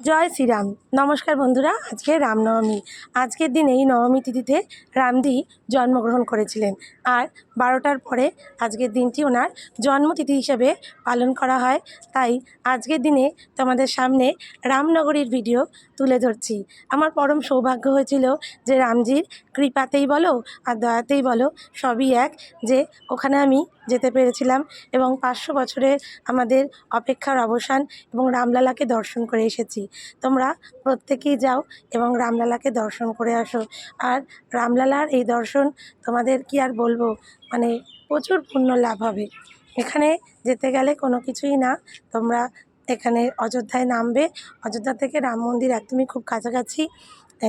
জয় শ্রীরাম। নমস্কার বন্ধুরা, আজকে রামনবমী। আজকের দিনে এই নবমী তিথিতে রামদি জন্মগ্রহণ করেছিলেন আর বারোটার পরে আজকের দিনটি ওনার জন্মতিথি হিসেবে পালন করা হয়। তাই আজকের দিনে তোমাদের সামনে রামনগরীর ভিডিও তুলে ধরছি। আমার পরম সৌভাগ্য হয়েছিল যে রামজির কৃপাতেই বলো আর দয়াতেই বলো সবই এক যে ওখানে আমি যেতে পেরেছিলাম এবং পাঁচশো বছরের আমাদের অপেক্ষার অবসান এবং রামলালাকে দর্শন করে এসেছি। তোমরা প্রত্যেকেই যাও এবং রামলালাকে দর্শন করে আসো। আর রামলালার এই দর্শন তোমাদের কি আর বলব? মানে প্রচুর পুণ্য লাভ হবে। এখানে যেতে গেলে কোনো কিছুই না। তোমরা এখানে অযোধ্যায় নামবে। অযোধ্যা থেকে রাম মন্দির একদমই খুব কাছাকাছি।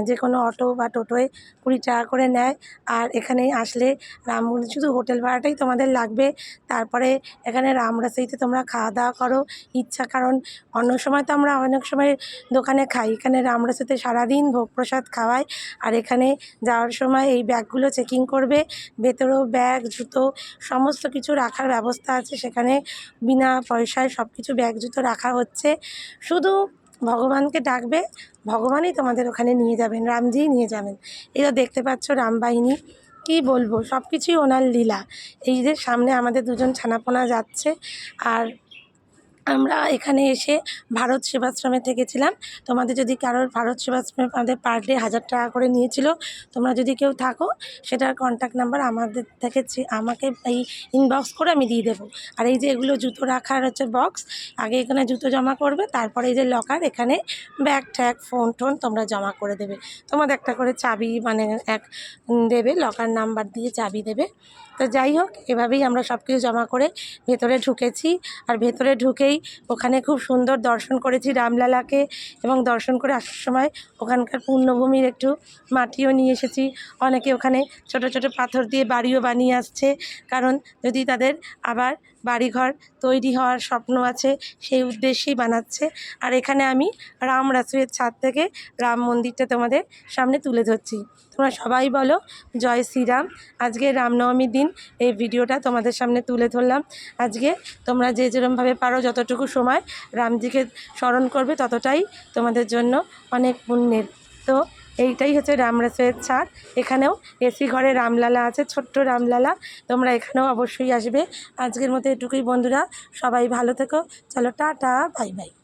যে কোনো অটো বা টোটোয় কুড়ি টাকা করে নেয়। আর এখানে আসলে রাম শুধু হোটেল ভাড়াটাই তোমাদের লাগবে। তারপরে এখানে রামরাসিতে তোমরা খাওয়া দাওয়া করো। ইচ্ছা কারণ অন্য সময় তো আমরা অনেক সময় দোকানে খাই। এখানে রামরাসিতে সারাদিন ভোগ প্রসাদ খাওয়াই আর এখানে যাওয়ার সময় এই ব্যাগগুলো চেকিং করবে। ভেতরেও ব্যাগ, জুতো সমস্ত কিছু রাখার ব্যবস্থা আছে। সেখানে বিনা পয়সায় সব কিছু ব্যাগ, জুতো রাখা হচ্ছে। শুধু ভগবানকে ডাকবে, ভগবানই তোমাদের ওখানে নিয়ে যাবেন, রামজিই নিয়ে যাবেন। এই দেখতে পাচ্ছ রামবাহিনী কি বলব? সব কিছুই ওনার লীলা। এই যে সামনে আমাদের দুজন ছানাপোনা যাচ্ছে, আর আমরা এখানে এসে ভারত সেবাশ্রমে থেকেছিলাম। তোমাদের যদি কারোর ভারত সেবাশ্রমে আমাদের পার ডে হাজার টাকা করে নিয়েছিল, তোমরা যদি কেউ থাকো, সেটার কন্ট্যাক্ট নাম্বার আমাদের থেকে আমাকে এই ইনবক্স করে আমি দিয়ে দেবো। আর এই যে এগুলো জুতো রাখার হচ্ছে বক্স আগে এখানে জুতো জমা করবে, তারপরে এই যে লকার এখানে ব্যাগ ট্যাগ ফোন টোন তোমরা জমা করে দেবে। তোমাদের একটা করে চাবি মানে এক দেবে লকার নাম্বার দিয়ে চাবি দেবে। তো যাই হোক, এভাবেই আমরা সব কিছু জমা করে ভেতরে ঢুকেছি। আর ভেতরে ঢুকেই ওখানে খুব সুন্দর দর্শন করেছি রামলালাকে এবং দর্শন করে আসার সময় ওখানকার পূর্ণভূমির একটু মাটিও নিয়ে এসেছি। অনেকে ওখানে ছোট ছোট পাথর দিয়ে বাড়িও বানিয়ে আসছে। কারণ যদি তাদের আবার বাড়িঘর তৈরি হওয়ার স্বপ্ন আছে, সেই উদ্দেশ্যেই বানাচ্ছে। আর এখানে আমি রাম রাসুয়ের ছাদ থেকে রাম মন্দিরটা তোমাদের সামনে তুলে ধরছি। তোমরা সবাই বলো, জয় শ্রীরাম। আজকে রামনবমীর দিন, এই ভিডিওটা তোমাদের সামনে তুলে ধরলাম। আজকে তোমরা যে যেরমভাবে পারো, যতটুকু সময় রামজিকে স্মরণ করবে, ততটাই তোমাদের জন্য অনেক পুণ্যের। তো এইটাই হচ্ছে রামরাসের ছাদ। এখানেও এসি ঘরে রামলালা আছে, ছোট্ট রামলালা। তোমরা এখানেও অবশ্যই আসবে। আজকের মতো এটুকুই বন্ধুরা, সবাই ভালো থেকো। চলো, টাটা, বাই বাই।